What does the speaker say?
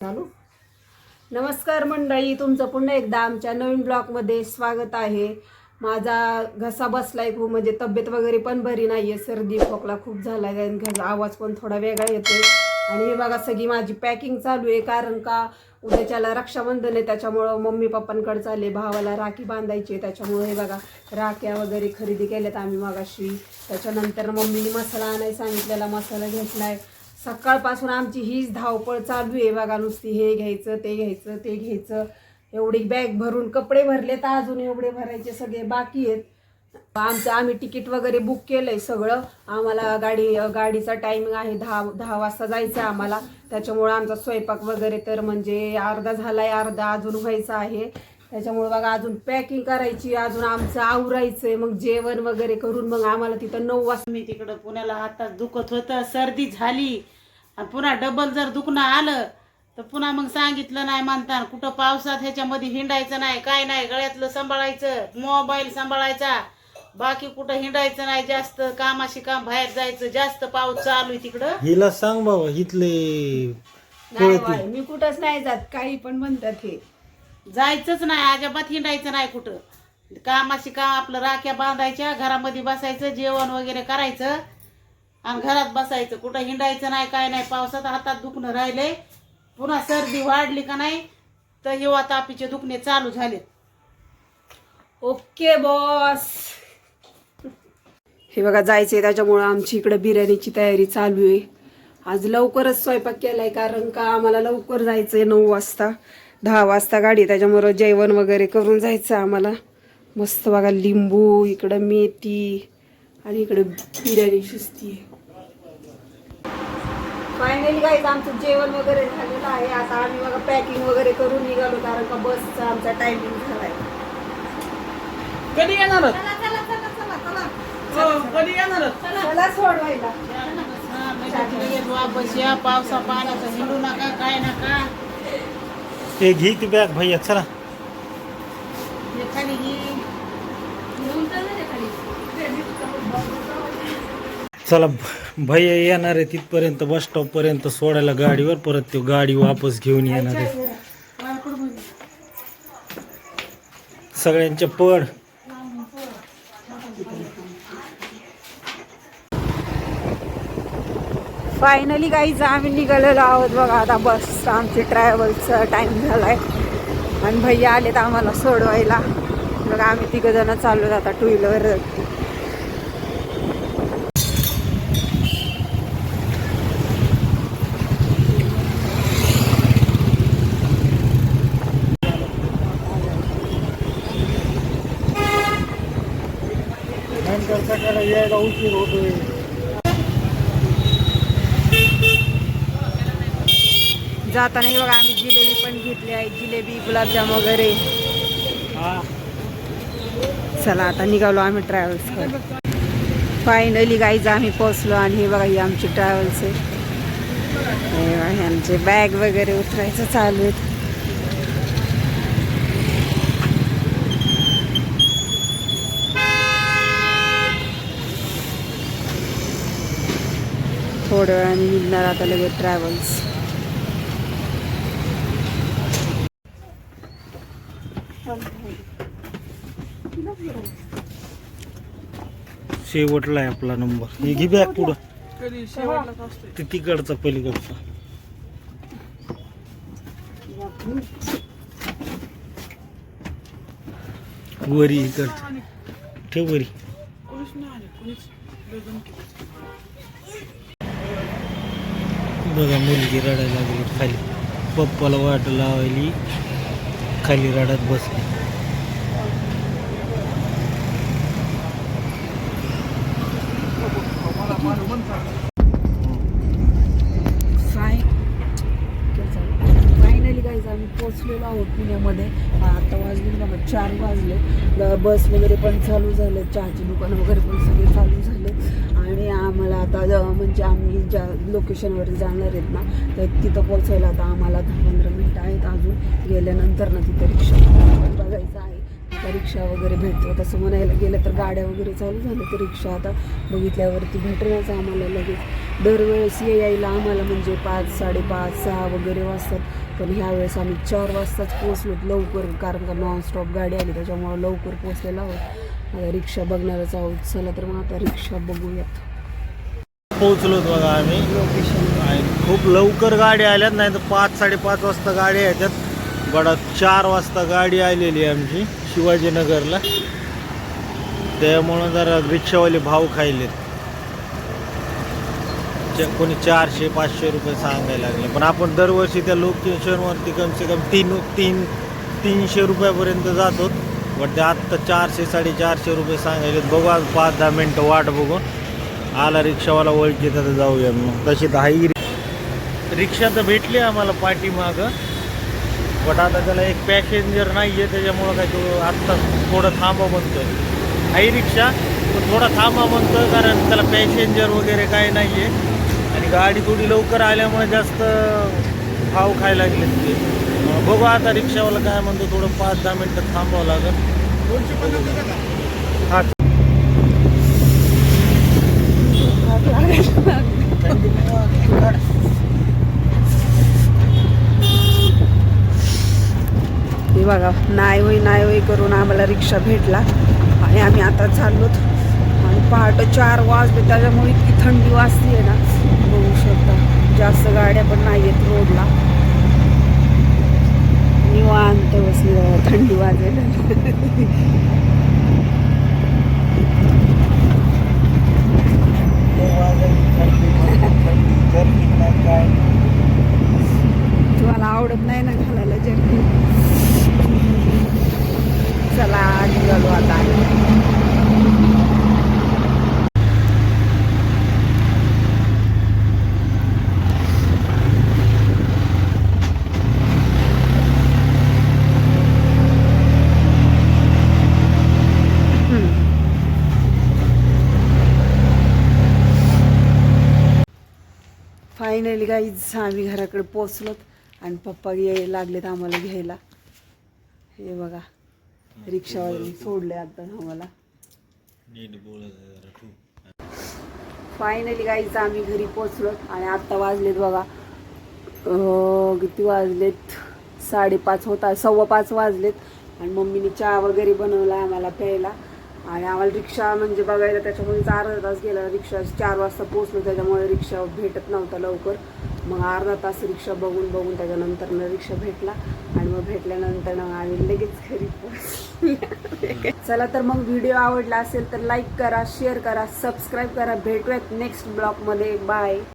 चालू? नमस्कार मंडळी तुमचं पुन्हा एकदा आमच्या नवीन ब्लॉगमध्ये स्वागत आहे. माझा घसा बसलाय खूप म्हणजे तब्येत वगैरे पण बरी नाहीये. सर्दी खोकला खूप झाला घसा आवाज पण थोडा वेगळा येतोय. आणि हे बघा सगळी माझी पॅकिंग चालू आहे कारण का उद्याच्याला रक्षाबंधन आहे त्याच्यामुळं मम्मी पप्पांकडे चालले भावाला राखी बांधायची आहे त्याच्यामुळे हे बघा राख्या वगैरे खरेदी केल्यात आम्ही मागाशी. त्याच्यानंतर मम्मीने मसाला आणायला सांगितलेला मसाला घेतला आहे सकाळपासून आमची हीच धावपळ चालू आहे बघा नुसती. हे घ्यायचं ते घ्यायचं ते घ्यायचं. एवढी बॅग भरून कपडे भरले तर अजून एवढे भरायचे सगळे बाकी आहेत. आमचं आम्ही तिकीट वगैरे बुक केलंय सगळं. आम्हाला गाडी गाडीचा टायमिंग आहे दहा दहा वाजता जायचं आहे आम्हाला. त्याच्यामुळं आमचा स्वयंपाक वगैरे तर म्हणजे अर्धा झालाय अर्धा अजून व्हायचा आहे. त्याच्यामुळे बघा अजून पॅकिंग करायची अजून आमचं आवरायचंय मग जेवण वगैरे करून मग आम्हाला तिथं नऊ वाजता मी तिकडं पुण्याला हातात दुखत होतं सर्दी झाली. आणि पुन्हा डबल जर दुखणं आलं तर पुन्हा मग सांगितलं नाही म्हणता कुठं पावसात ह्याच्यामध्ये हिंडायचं नाही काय नाही गळ्यातलं सांभाळायचं मोबाईल सांभाळायचा. बाकी कुठं हिंडायचं नाही जास्त कामाशी काम बाहेर जायचं जास्त पाऊस चालू आहे तिकडं. हिला सांग बाबा इथले नाही बाई, मी कुठंच नाही जात काही पण म्हणतात हे. जायचंच नाही अजिबात हिंडायचं नाही कुठं. कामाशी काम आपलं राख्या बांधायच्या घरामध्ये बसायचं जेवण वगैरे करायचं. आणि घरात बसायचं कुठं हिंडायचं नाही काय नाही. पावसात हातात दुखणं राहिले. पुन्हा सर्दी वाढली का नाही तर हिवा तापीचे दुखणे चालू झाले ओके बॉस हे बघा जायचंय त्याच्यामुळं आमची इकडे बिर्याणीची तयारी चालू आहे. आज लवकरच स्वयंपाक केलाय कारण का आम्हाला लवकर जायचंय नऊ वाजता. दहा वाजता गाडी आहे, त्याच्यामुळं जेवण वगैरे करून जायचं आम्हाला. मस्त बघा लिंबू इकडं मेथी आणि इकडे बिर्याणी शिजती फायनली गाईज आमचं जेवण वगैरे झालेलं आहे. आता आम्ही बघा पॅकिंग वगैरे करून निघालो कारण का बसचा आमचा टायमिंग झालाय. कधी येणार कधी येणार चला सोडवायला. या पावसा पाण्याचं हिंडू नका काय नका. हे घे ती बॅग भैया चला. चला भैया येणार आहे तिथपर्यंत बस स्टॉप पर्यंत सोडायला गाडीवर परत तो गाडी वापस घेऊन येणार आहे. सगळ्यांच्या पड फायनली काहीच आम्ही निघालेलो आहोत. बघा आता बस आमची ट्रॅव्हलचा झाला झालाय. आणि भैया आलेत आम्हाला सोडवायला. बघा आम्ही तिघ जण चाललो आता टू व्हीलर नंतर सकाळी उशीर होतोय. जाताना बघा आम्ही जिलेबी पण घेतली आहे जिलेबी गुलाबजाम वगैरे. चला आता निघालो आम्ही ट्रॅव्हल्स फायनली गाईज आम्ही पोचलो आणि हे बघा ही आमची ट्रॅव्हल्स आहे. आमचे बॅग वगैरे उतरायचं चालू आहेत. थोड्या वेळाने निघणार आता लगेच ट्रॅव्हल्स शेवटला आहे आपला नंबर. हे घे बॅग पुढं. ते तिकडचा पलीकडचा. वरी इकडचा. ठेव वरी. बघा मुलगी रडायला लागली खाली. पप्पाला वाट लावायली खाली रडत बसली फाय फायनली गाईज आम्ही पोचलेलो आहोत पुण्यामध्ये. आता वाजले बघा चार वाजले. बस वगैरे पण चालू झाले चहाची दुकानं वगैरे पण सगळे चालू झाले. आणि आम्हाला आता म्हणजे आम्ही ज्या लोकेशनवर जाणार आहेत ना तर तिथं पोचायला आता आम्हाला दहा पंधरा मिनटं आहेत अजून. गेल्यानंतर ना तिथं रिक्षा बघायचं आहे. तिथं रिक्षा वगैरे भेटतो. तसं म्हणायला गेलं तर गाड्या वगैरे चालू झाल्या तर रिक्षा आता बघितल्यावरती भेटण्याचं आम्हाला लगेच. दरवेळेस ये यायला आम्हाला म्हणजे पाच साडेपाच सहा वगैरे वाजतात. पण ह्यावेळेस आम्ही चार वाजताच पोचलो लवकर कारण का नॉनस्टॉप गाडी आली त्याच्यामुळे लवकर पोचलेलो आहोत. आता रिक्षा बघणारच आहोत. चला तर मग आता रिक्षा बघूयात. पोहोचलोत बघा आम्ही. लोकेशन खूप लवकर गाडी आल्यात नाही तर पाच साडेपाच वाजता गाडी येतात बडा चार वाजता गाडी आलेली आहे आमची शिवाजीनगरला. त्यामुळं जरा रिक्षावाले भाव खायलेत. चे- कोणी चारशे पाचशे रुपये सांगायला लागले. पण आपण दरवर्षी त्या लोकेशनवरती कमसे कम तीन तीन तीनशे रुपयापर्यंत जातो. पण ते आत्ता चारशे साडेचारशे रुपये सांगायले बघू आज पाच दहा मिनटं वाट बघून. आला रिक्षावाला ओळखी तर जाऊया मग. तशी तर रिक्षा तर भेटली आम्हाला पाठीमागं. बट आता त्याला एक पॅसेंजर नाही आहे त्याच्यामुळं काय तो आत्ता थोडं थांबा म्हणतोय. हाई रिक्षा थोडा थांबा म्हणतोय कारण त्याला पॅसेंजर वगैरे काय नाही आहे आणि गाडी थोडी लवकर आल्यामुळे जास्त भाव खायला लागले ते अं, बघू आता रिक्षावाला काय म्हणतो थोडं पाच दहा मिनटं थांबावं लागेल. हां. हे बघा नाही होई नाही होई करून आम्हाला रिक्षा भेटला. आणि आम्ही आता चाललोत. आणि पहाटे चार वाजले त्याच्यामुळे इतकी थंडी वाजते आहे ना. बघू शकता. जास्त गाड्या पण नाही आहेत रोडला. निवांत बसली बघा, थंडी वाजायला काय तुम्हाला आवडत नाही ना घालायला जर्किन चला निघालो आता फायनली गाईज आम्ही घराकडे पोचलोत आणि पप्पा यायला लागलेत आम्हाला घ्यायला. हे बघा रिक्षावाले सोडले आता आम्हाला. फायनली गाईज आम्ही घरी पोचलोत आणि आत्ता वाजलेत बघा. किती वाजलेत? साडेपाच होता सव्वा पाच वाजलेत. आणि मम्मीने चहा वगैरे बनवला आम्हाला प्यायला. आणि आम्हाला रिक्षा म्हणजे बघायला त्याच्यामुळेच अर्धा तास गेला रिक्षा चार वाजता पोचलो त्याच्यामुळे रिक्षा भेटत नव्हता लवकर. मग अर्धा तास रिक्षा बघून बघून त्याच्यानंतर रिक्षा भेटला आणि मग भेटल्यानंतर मग आम्ही लगेच घरी पोहोचलो. चला तर मग व्हिडिओ आवडला असेल तर लाईक करा शेअर करा सबस्क्राईब करा. भेटूयात नेक्स्ट ब्लॉगमध्ये. बाय.